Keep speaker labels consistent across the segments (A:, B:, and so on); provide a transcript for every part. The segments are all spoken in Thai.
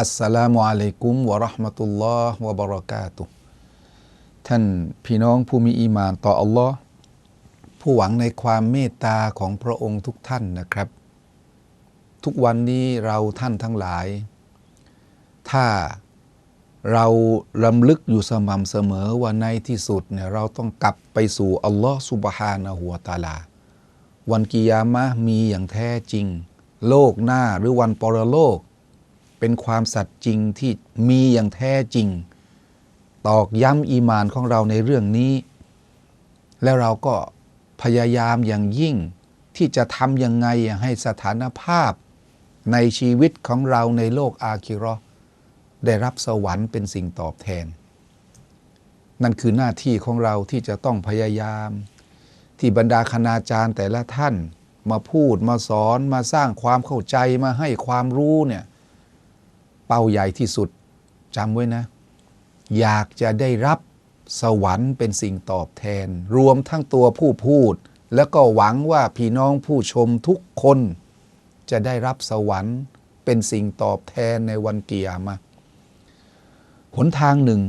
A: อัสสลามุอะลัยกุมวะราะห์มะตุลลอฮ์วะบะเราะกาตุท่านพี่น้องผู้มีอีมานต่ออัลลอฮ์ผู้หวังในความเมตตาของพระองค์ทุกท่านนะครับ ทุกวันนี้เราท่านทั้งหลาย ถ้าเราลำลึกอยู่สม่ำเสมอว่าในที่สุดเนี่ยเราต้องกลับไปสู่อัลลอฮ์สุบฮานะฮูวตาลา วันกิยามะมีอย่างแท้จริง โลกหน้าหรือวันปรโลก เป็นความสัตย์จริงที่มีอย่างแท้จริง ตอกย้ำอีมานของเราในเรื่องนี้ แล้วเราก็พยายามอย่างยิ่งที่จะทำยังไงให้สถานภาพในชีวิตของเราในโลกอาคิราะห์ได้รับสวรรค์เป็นสิ่งตอบแทน นั่นคือหน้าที่ของเราที่จะต้องพยายาม ที่บรรดาคณาจารย์แต่ละท่าน มาพูดมาสอนมาสร้างความเข้าใจมาให้ความรู้เนี่ย เป้าใหญ่ที่สุดจำไว้นะ อยากจะได้รับสวรรค์เป็นสิ่งตอบแทน รวมทั้งตัวผู้พูด แล้วก็หวังว่าพี่น้องผู้ชมทุกคน จะได้รับสวรรค์เป็นสิ่งตอบแทนในวันเกียรมาหนทางหนึ่ง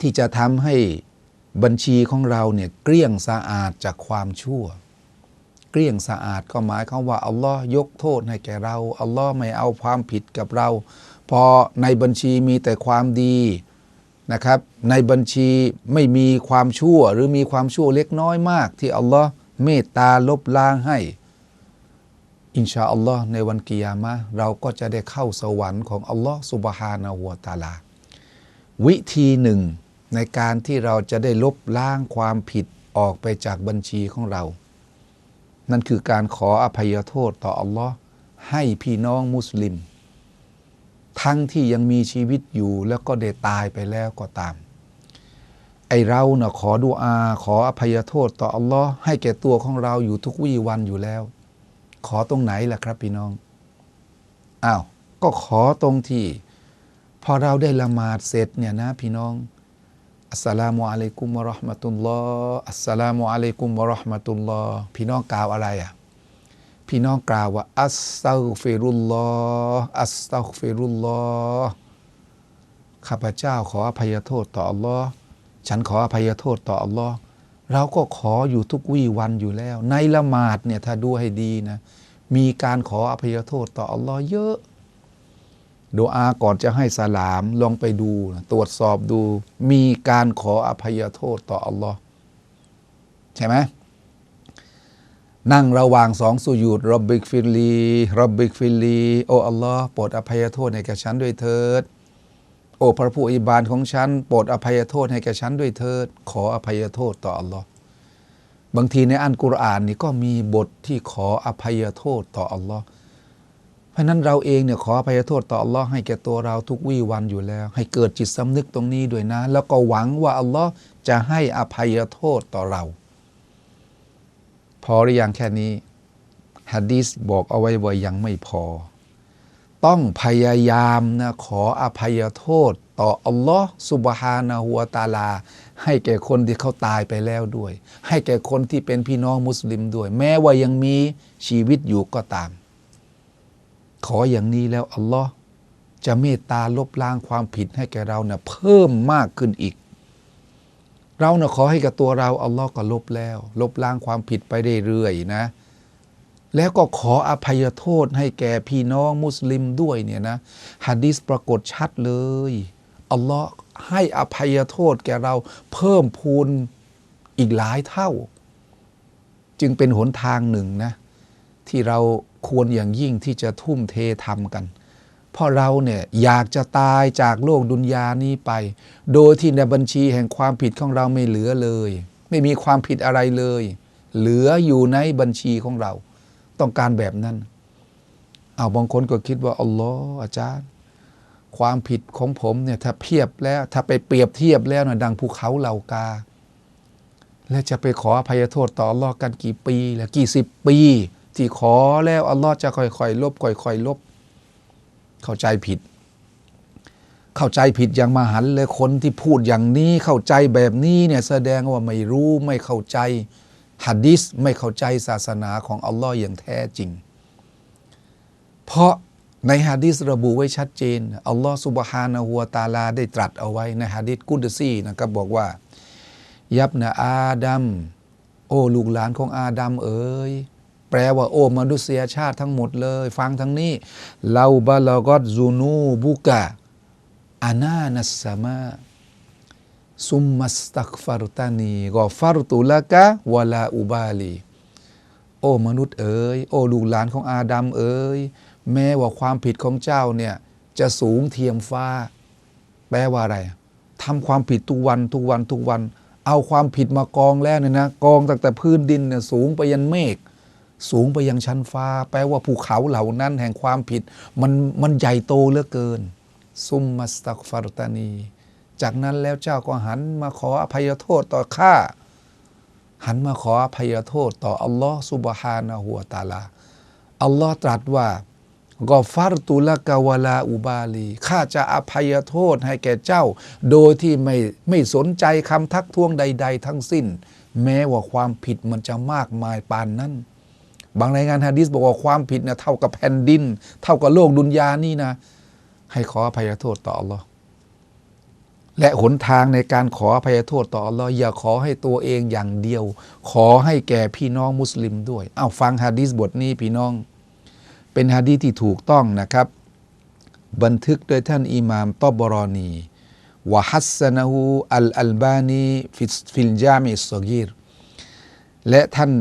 A: ที่จะทำให้บัญชีของเราเนี่ยเกลี้ยงสะอาดจากความชั่ว เกลี้ยงสะอาดก็หมายความว่าอัลลอฮ์ยกโทษให้แก่เราอัลลอฮ์ไม่เอาความผิดกับเรา พอในบัญชีมีแต่ความดีนะครับ ในบัญชีไม่มีความชั่วหรือมีความชั่วเล็กน้อยมาก ที่อัลลอฮ์เมตตาลบล้างให้ อินชาอัลลอฮ์ในวันกิยามะเราก็จะได้เข้าสวรรค์ของอัลลอฮ์สุบฮานะฮูวะตาลา วิธีหนึ่งในการที่เราจะได้ลบล้างความผิดออกไปจากบัญชีของเรา นั่นคือการขออภัยโทษต่ออัลลอฮ์ให้พี่น้องมุสลิม ทั้งที่ยังมีชีวิตอยู่แล้วก็ได้ตายไปแล้วก็ตาม ไอเราเนะ่ะขอดุอา ขออภัยโทษต่ออัลลอฮ์ให้แก่ตัวของเราอยู่ทุกวี่วันอยู่แล้ว ขอตรงไหนล่ะครับพี่น้องอ้าวก็ขอตรงที่พอเราได้ละหมาดเสร็จเนี่ยนะพี่น้อง อัสสลามุอะลัยกุมวะราะห์มะตุลลอฮ์อัสสลามุอะลัยกุมวะราะห์มะตุลลอฮ์พี่น้องกล่าวอะไรอะพี่น้องกล่าวว่าอัสตัฆฟิรุลลอฮ์อัสตัฆฟิรุลลอฮ์ข้าพเจ้าขออภัยโทษต่ออัลลอฮ์ฉันขออภัยโทษต่ออัลลอฮ์เราก็ขออยู่ทุกวี่วันอยู่แล้ว ในละหมาดเนี่ยถ้าดูให้ดีนะ มีการขออภัยโทษต่ออัลลอฮ์เยอะ ดูอาก่อนจะให้สลามลองไปดู ตรวจสอบดู มีการขออภัยโทษต่ออัลลอฮ์ใช่ไหมนั่งระหว่างสองสุญูดรบบิกฟิลีรบบิกฟิลีโออัลลอฮ์โปรดอภัยโทษให้แก่ฉันด้วยเถิด โอพระผู้อิบาลของฉันโปรดอภัยโทษให้แก่ฉันด้วยเถิด ขออภัยโทษต่ออัลลอฮ์บางทีในอันกุรอานนี่ก็มีบทที่ขออภัยโทษต่ออัลลอฮ์ เพราะนั้นเราเองเนี่ยขออภัยโทษต่ออัลลอฮ์ให้แก่ตัวเราทุกวี่วันอยู่แล้ว ให้เกิดจิตสำนึกตรงนี้ด้วยนะ แล้วก็หวังว่าอัลลอฮ์จะให้อภัยโทษต่อเรา พอหรือยังแค่นี้ฮะดีสบอกเอาไว้ว่ายังไม่พอ ต้องพยายามนะขออภัยโทษต่ออัลลอฮ์สุบฮานะฮูวตาลา ให้แก่คนที่เขาตายไปแล้วด้วย ให้แก่คนที่เป็นพี่น้องมุสลิมด้วย แม้ว่ายังมีชีวิตอยู่ก็ตาม ขออย่างนี้แล้วอัลลอฮ์จะเมตตาลบล้างความผิดให้แก่เราเนะ่ยเพิ่มมากขึ้นอีก เราเนะ่ยขอให้กับตัวเราอัลลอฮ์ก็ลบแล้ว ลบล้างความผิดไปเรื่อยๆนะ แล้วก็ขออภัยโทษให้แก่พี่น้องมุสลิมด้วยเนี่ยนะฮะดิษปรากฏชัดเลยอัลลอฮ์ให้อภัยโทษแก่เราเพิ่มพูนอีกหลายเท่า จึงเป็นหนทางหนึ่งนะ ที่เราควรอย่างยิ่งที่จะทุ่มเททำกัน เพราะเราเนี่ยอยากจะตายจากโลกดุนยานี้ไป โดยที่ในบัญชีแห่งความผิดของเราไม่เหลือเลย ไม่มีความผิดอะไรเลย เหลืออยู่ในบัญชีของเรา ต้องการแบบนั้น เอาบางคนก็คิดว่าอัลลอฮ์อาจารย์ ความผิดของผมเนี่ยถ้าเพียบแล้วถ้าไปเปรียบเทียบแล้วนะดังภูเขาเหล่ากาและจะไปขออภัยโทษต่ออัลลอฮ์กันกี่ปีและกี่สิบปี ที่ขอแล้วอัลลอฮ์จะค่อยๆลบค่อยๆลบ เข้าใจผิด เข้าใจผิดอย่างมหันเลยคนที่พูดอย่างนี้เข้าใจแบบนี้เนี่ยแสดงว่าไม่รู้ไม่เข้าใจฮัดดิสไม่เข้าใจศาสนาของอัลลอฮ์อย่างแท้จริง เพราะในฮะดิษระบุไว้ชัดเจน อัลลอฮ์สุบฮานะฮูวตาลาได้ตรัสเอาไว้ในฮะดิษกุดซีนะครับบอกว่า ยับนะอาดัม โอ้ลูกหลานของอาดัมเอ๋ย แปลว่าโอ้มนุษยชาติทั้งหมดเลย ฟังทั้งนี้เลาบาลากอตซูนูบุกะอานานัสมาซุมมัสตักฟารุตานีกอฟารุตุลกะวลาอุบาลีโอ้มนุษย์เอ๋ยโอ้ลูกหลานของอาดัมเอ๋ยแม้ว่าความผิดของเจ้าเนี่ยจะสูงเทียมฟ้า แปลว่าอะไรทำความผิดทุกวันทุกวันทุกวัน เอาความผิดมากองแล้วเนี่ยนะกองตั้งแต่พื้นดินเนี่ยสูงไปยันเมฆ สูงไปยังชั้นฟ้า แปลว่าภูเขาเหล่านั้นแห่งความผิด มันมันใหญ่โตเหลือเกิน ซุมมัสตักฟารตานี จากนั้นแล้วเจ้าก็หันมาขออภัยโทษต่อข้าหันมาขออภัยโทษต่ออัลลอฮ์สุบฮานะฮูวตาลาอัลลอฮ์ตรัสว่ากอฟารตุลกาวลาอุบาลีข้าจะอภัยโทษให้แก่เจ้า โดยที่ไม่ไม่สนใจคำทักท้วงใด ๆ ทั้งสิ้น แม้ว่าความผิดมันจะมากมายปานนั้น บางรายงานฮะดิษบอกว่าความผิดเนี่ยเท่ากับแผ่นดิน เท่ากับโลกดุนยานี่นะ ให้ขออภัยโทษต่ออัลลอฮ์และหนทางในการขออภัยโทษต่ออัลลอฮ์อย่าขอให้ตัวเองอย่างเดียว ขอให้แก่พี่น้องมุสลิมด้วยเอาฟังฮะดิษบทนี้พี่น้อง เป็นฮะดีษที่ถูกต้องนะครับ บันทึกโดยท่านอิหม่ามตอบรอนีวะฮัสซนะฮูอัลอัลบานีฟิลจามิสซกีรและท่าน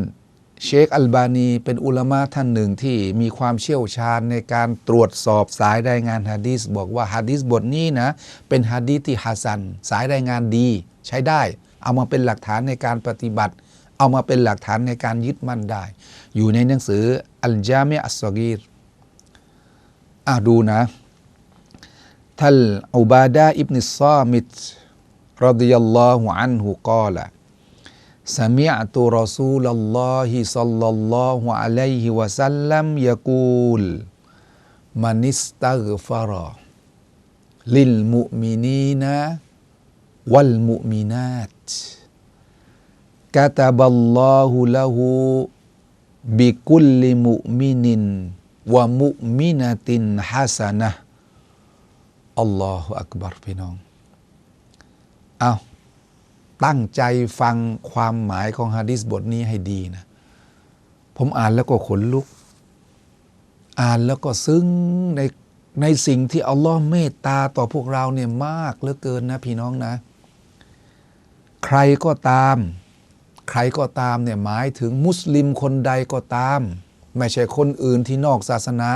A: เชคอัลบานีเป็นอุลามะท่านหนึ่งที่มีความเชี่ยวชาญในการตรวจสอบสายรายงานฮะดีษบอกว่าฮะดีษบทนี้นะ เป็นฮะดีที่ฮัสซัน สายรายงานดี ใช้ได้ เอามาเป็นหลักฐานในการปฏิบัติ เอามาเป็นหลักฐานในการยึดมั่นได้ อยู่ในหนังสืออัลจามิอัสซอกีรอะดูนะท่านอุบาดาอิบนิซามิตรดิยัลลอฮุอันฮุกาละ سمعت رسول الله صلى الله عليه وسلم يقول من استغفر للمؤمنين والمؤمنات كتب الله له بكل مؤمن ومؤمنة حسنة الله أكبر فينا أه. ตั้งใจฟังความหมายของฮะดิษบทนี้ให้ดีนะ ผมอ่านแล้วก็ขนลุก อ่านแล้วก็ซึ้งในในสิ่งที่อัลลอฮ์เมตตาต่อพวกเราเนี่ยมากเหลือเกินนะพี่น้องนะ ใครก็ตาม ใครก็ตามเนี่ยหมายถึงมุสลิมคนใดก็ตาม ไม่ใช่คนอื่นที่นอกศาสนา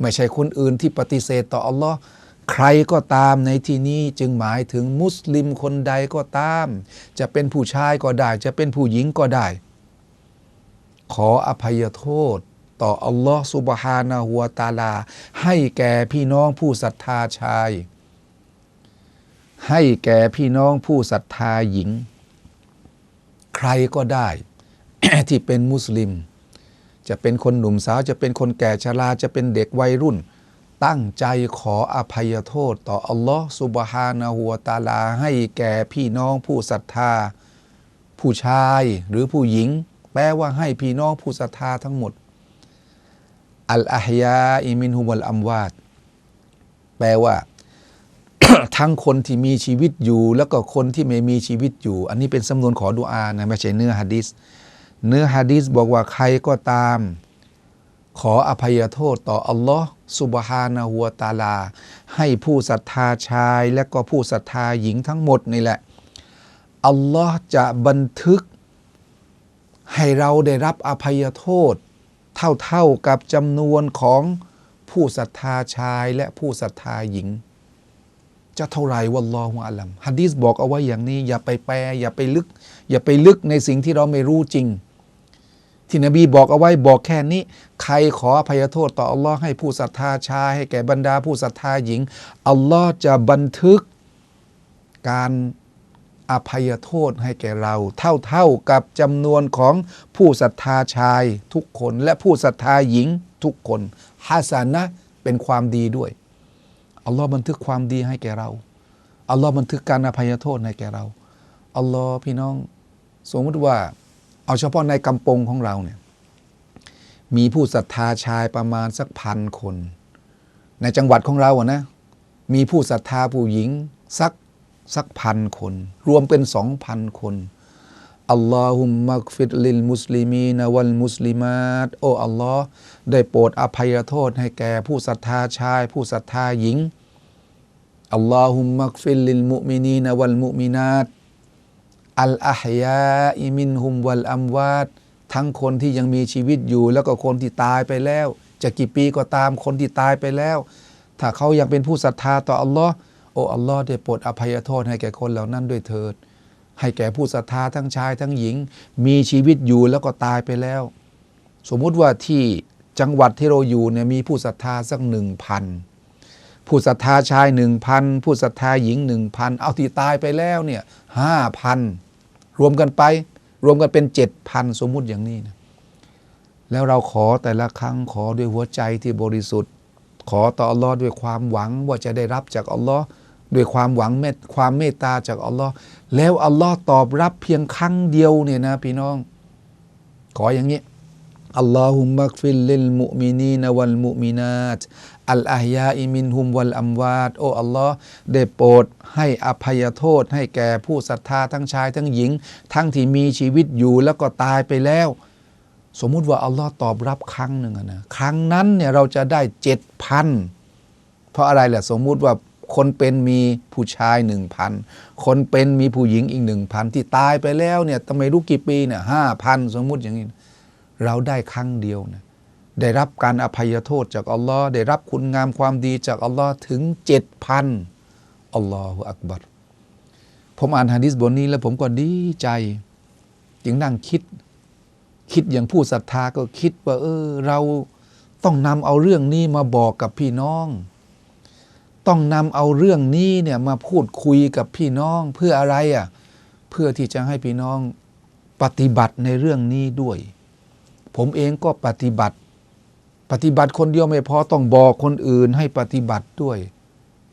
A: ไม่ใช่คนอื่นที่ปฏิเสธต่ออัลลอฮ์ ใครก็ตามในที่นี้จึงหมายถึงมุสลิมคนใดก็ตาม จะเป็นผู้ชายก็ได้ จะเป็นผู้หญิงก็ได้ ขออภัยโทษต่ออัลลอฮ์สุบฮานะฮัวตาลา ให้แก่พี่น้องผู้ศรัทธาชาย ให้แก่พี่น้องผู้ศรัทธาหญิง ใครก็ได้ ที่เป็นมุสลิม จะเป็นคนหนุ่มสาวจะเป็นคนแก่ชราจะเป็นเด็กวัยรุ่น ตั้งใจขออภัยโทษต่ออัลลอฮ์สุบฮานะฮัวตาลาให้แก่พี่น้องผู้ศรัทธา ผู้ชายหรือผู้หญิง แปลว่าให้พี่น้องผู้ศรัทธาทั้งหมด อัลอาฮยาอิมินฮุมัลอัมวาดแปลว่า ทั้งคนที่มีชีวิตอยู่ แล้วก็คนที่ไม่มีชีวิตอยู่ อันนี้เป็นสำนวนขอดุอานะไม่ใช่เนื้อฮะดิษเนื้อฮะดิษบอกว่าใครก็ตาม ขออภัยโทษต่ออัลลอฮ์ สุบฮานะฮัวตาลา ให้ผู้ศรัทธาชายและก็ผู้ศรัทธาหญิงทั้งหมดนี่แหละ อัลลอฮ์จะบันทึก ให้เราได้รับอภัยโทษ เท่าๆกับจำนวนของผู้ศรัทธาชายและผู้ศรัทธาหญิง จะเท่าไหร่วัลลอฮุอาลัมฮัดดีสบอกเอาไว้อย่างนี้อย่าไปแปลอย่าไปลึก อย่าไปลึกในสิ่งที่เราไม่รู้จริง ที่นบีบอกเอาไว้บอกแค่นี้ ใครขออภัยโทษต่ออัลลอฮ์ให้ผู้ศรัทธาชาย ให้แก่บรรดาผู้ศรัทธาหญิงอัลลอฮ์จะบันทึกการอภัยโทษให้แก่เรา เท่าๆกับจำนวนของผู้ศรัทธาชายทุกคนและผู้ศรัทธาหญิงทุกคนฮัสานะเป็นความดีด้วยอัลลอฮ์บันทึกความดีให้แก่เราอัลลอฮ์บันทึกการอภัยโทษให้แก่เราอัลลอฮ์พี่น้อง สมมติว่า เอาเฉพาะในกำปงของเราเนี่ยมีผู้ศรัทธาชายประมาณสักพันคน ในจังหวัดของเราอะนะมีผู้ศรัทธาผู้หญิงสักสักพันคน รวมเป็นสองพันคนอัลลอฮุมมักฟิดลิลมุสลิมีนวัลมุสลิมาตโอ้อัลลอฮ์ได้โปรดอภัยโทษให้แก่ผู้ศรัทธาชาย ผู้ศรัทธาหญิงอัลลอฮุมมักฟิลลิลมุมินีนวัลมุมินาต อัลอาฮยาอิมินฮุมวัลอัมวาดทั้งคนที่ยังมีชีวิตอยู่ แล้วก็คนที่ตายไปแล้ว จะกี่ปีก็ตามคนที่ตายไปแล้ว ถ้าเขายังเป็นผู้ศรัทธาต่ออัลลอฮ์โอ้อัลลอฮ์ได้โปรดอภัยโทษให้แก่คนเหล่านั้นด้วยเถิด ให้แก่ผู้ศรัทธาทั้งชายทั้งหญิง มีชีวิตอยู่แล้วก็ตายไปแล้ว สมมุติว่าที่จังหวัดที่เราอยู่เนี่ยมีผู้ศรัทธาสักหนึ่งพันผู้ศรัทธาชายหนึ่งพันผู้ศรัทธาหญิงหนึ่งพันเอาที่ตายไปแล้วเนี่ยห้าพัน รวมกันไป รวมกันเป็นเจ็ดพันสมมุติอย่างนี้นะแล้วเราขอแต่ละครั้งขอด้วยหัวใจที่บริสุทธิ์ ขอต่ออัลลอฮ์ด้วยความหวังว่าจะได้รับจากอัลลอฮ์ด้วยความหวังเมตความเมตตาจากอัลลอฮ์แล้วอัลลอฮ์ตอบรับเพียงครั้งเดียวเนี่ยนะพี่น้อง ขออย่างนี้ อัลลอฮุมักฟิลลิลมุมินีนวัลมุมินาตอัลอาฮยาอิมินฮุมวัลอัมวาดโอ้อัลลอฮ์ได้โปรดให้อภัยโทษ ให้แก่ผู้ศรัทธาทั้งชายทั้งหญิง ทั้งที่มีชีวิตอยู่แล้วก็ตายไปแล้ว สมมุติว่าอัลลอฮ์ตอบรับครั้งหนึ่งนะครั้งนั้นเนี่ยเราจะได้เจ็ดพันเพราะอะไรแหละสมมุติว่าคนเป็นมีผู้ชายหนึ่งพันคนเป็นมีผู้หญิงอีกหนึ่งพันที่ตายไปแล้วเนี่ยทำไมรู้กี่ปีเนี่ยห้าพันสมมุติอย่างนี้ เราได้ครั้งเดียวนะได้รับการอภัยโทษจากอัลลอฮ์ได้รับคุณงามความดีจากอัลลอฮ์ถึงเจ็ดพันอัลลอฮฺอักบัรผมอ่านฮะดิษบทนี้แล้วผมก็ดีใจ จึงนั่งคิด คิดอย่างผู้ศรัทธาก็คิดว่า เออ เราต้องนำเอาเรื่องนี้มาบอกกับพี่น้อง ต้องนำเอาเรื่องนี้เนี่ยมาพูดคุยกับพี่น้องเพื่ออะไรอะ เพื่อที่จะให้พี่น้องปฏิบัติในเรื่องนี้ด้วย ผมเองก็ปฏิบัติ ปฏิบัติคนเดียวไม่พอต้องบอกคนอื่นให้ปฏิบัติด้วย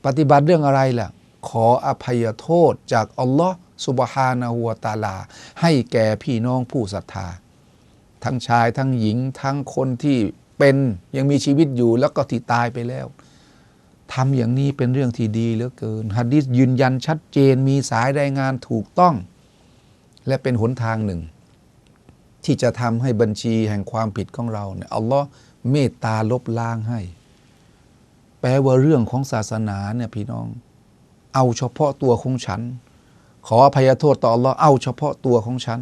A: ปฏิบัติเรื่องอะไรล่ะ ขออภัยโทษจากอัลลอฮ์สุบฮานะฮูวตาลา ให้แก่พี่น้องผู้ศรัทธา ทั้งชายทั้งหญิงทั้งคนที่เป็นยังมีชีวิตอยู่แล้วก็ที่ตายไปแล้วทำอย่างนี้เป็นเรื่องที่ดีเหลือเกินฮัดดิษยืนยันชัดเจนมีสายรายงานถูกต้อง และเป็นหนทางหนึ่ง ที่จะทำให้บัญชีแห่งความผิดของเราเนี่ยอัลลอฮ์เมตตาลบล้างให้ แปลว่าเรื่องของศาสนาเนี่ยพี่น้อง เอาเฉพาะตัวของฉัน ขออภัยโทษต่ออัลลอฮ์เอาเฉพาะตัวของฉัน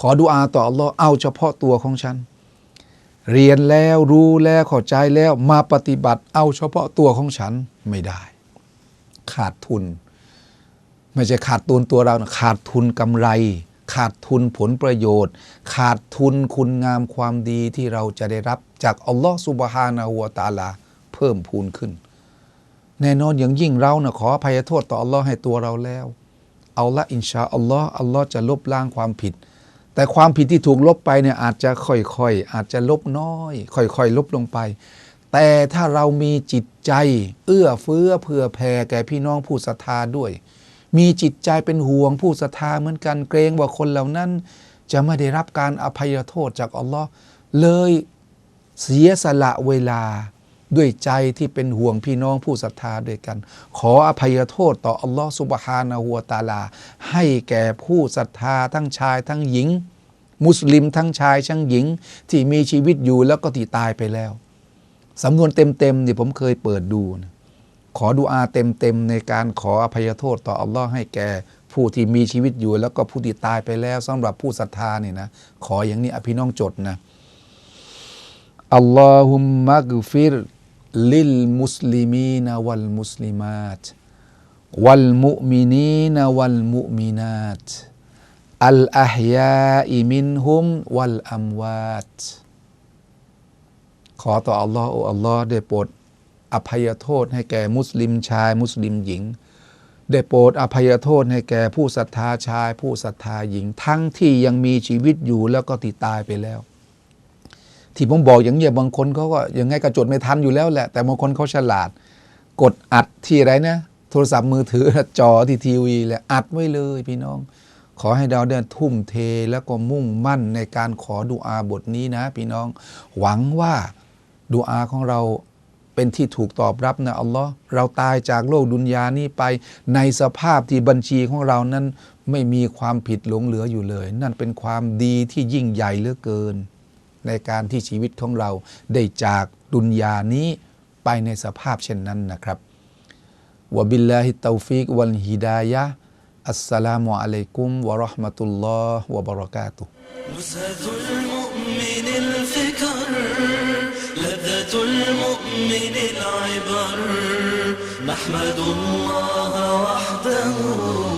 A: ขอดุอาต่ออัลลอฮ์เอาเฉพาะตัวของฉัน เรียนแล้วรู้แล้วเข้าใจแล้วมาปฏิบัติ เอาเฉพาะตัวของฉันไม่ได้ ขาดทุน ไม่ใช่ขาดทุนตัวเรานะขาดทุนกำไร ขาดทุนผลประโยชน์ ขาดทุนคุณงามความดีที่เราจะได้รับจากอัลลอฮ์สุบฮานาหัวตาลา เพิ่มพูนขึ้น แน่นอนอย่างยิ่งเรานะขออภัยโทษต่ออัลลอฮ์ให้ตัวเราแล้ว เอาละอินชาอัลลอฮ์อัลลอฮ์จะลบล้างความผิด แต่ความผิดที่ถูกลบไปเนี่ยอาจจะค่อยๆ อาจจะลบน้อย ค่อยๆ ลบลงไป แต่ถ้าเรามีจิตใจ เอื้อเฟื้อเผื่อแผ่แก่พี่น้องผู้ศรัทธาด้วย มีจิตใจเป็นห่วงผู้ศรัทธาเหมือนกันเกรงว่าคนเหล่านั้น จะไม่ได้รับการอภัยโทษจากอัลลอฮ์เลยเสียสละเวลาด้วยใจที่เป็นห่วงพี่น้องผู้ศรัทธาด้วยกัน ขออภัยโทษต่ออัลลอฮ์สุบฮานะฮูวตาลา ให้แก่ผู้ศรัทธาทั้งชายทั้งหญิง มุสลิมทั้งชายทั้งหญิง ที่มีชีวิตอยู่แล้วก็ที่ตายไปแล้วสำนวนเต็มๆเนี่ยผมเคยเปิดดูนะ ขอดูอาเต็มๆในการขออภัยโทษต่ออัลลอฮ์ให้แก่ผู้ที่มีชีวิตอยู่ แล้วก็ผู้ที่ตายไปแล้วสำหรับผู้ศรัทธาเนี่ยนะขออย่างนี้อภิน้องจดนะอัลลอฮุมมักฟิรลิลมุสลิมีนวัลมุสลิมาตวัลมุมินีนวัลมุมินาตอัลอาฮยาอิมินฮุมวัลอัมวาตขอต่ออัลลอฮ์โอ้อัลลอฮ์ได้โปรด อภัยโทษให้แก่มุสลิมชาย มุสลิมหญิง ได้โปรดอภัยโทษให้แก่ผู้ศรัทธาชาย ผู้ศรัทธาหญิง ทั้งที่ยังมีชีวิตอยู่แล้วก็ที่ตายไปแล้ว ที่ผมบอกอย่างเงี้ยบางคนเขาก็ยังไงก็จดไม่ทันอยู่แล้วแหละ แต่บางคนเขาฉลาด กดอัดที่ไรนะโทรศัพท์มือถือจอที่ทีวีแหละอัดไว้เลยพี่น้อง ขอให้เราเดินทุ่มเทแล้วก็มุ่งมั่นในการขอดุอาบทนี้นะ พี่น้องหวังว่าดุอาของเรา เป็นที่ถูกตอบรับนะอัลลอฮ์เราตายจากโลกดุนยานี้ไป ในสภาพที่บัญชีของเรานั้นไม่มีความผิดหลงเหลืออยู่เลย นั่นเป็นความดีที่ยิ่งใหญ่เหลือเกิน ในการที่ชีวิตของเราได้จากดุนยานี้ไปในสภาพเช่นนั้นนะครับวะบิลลาฮิตตาฟิกวัลฮิดายะอัสสลามุอะลัยกุมวะราะห์มะตุลลอฮ์วะบะเราะกาตุฮ์
B: من العبر نحمد الله وحده.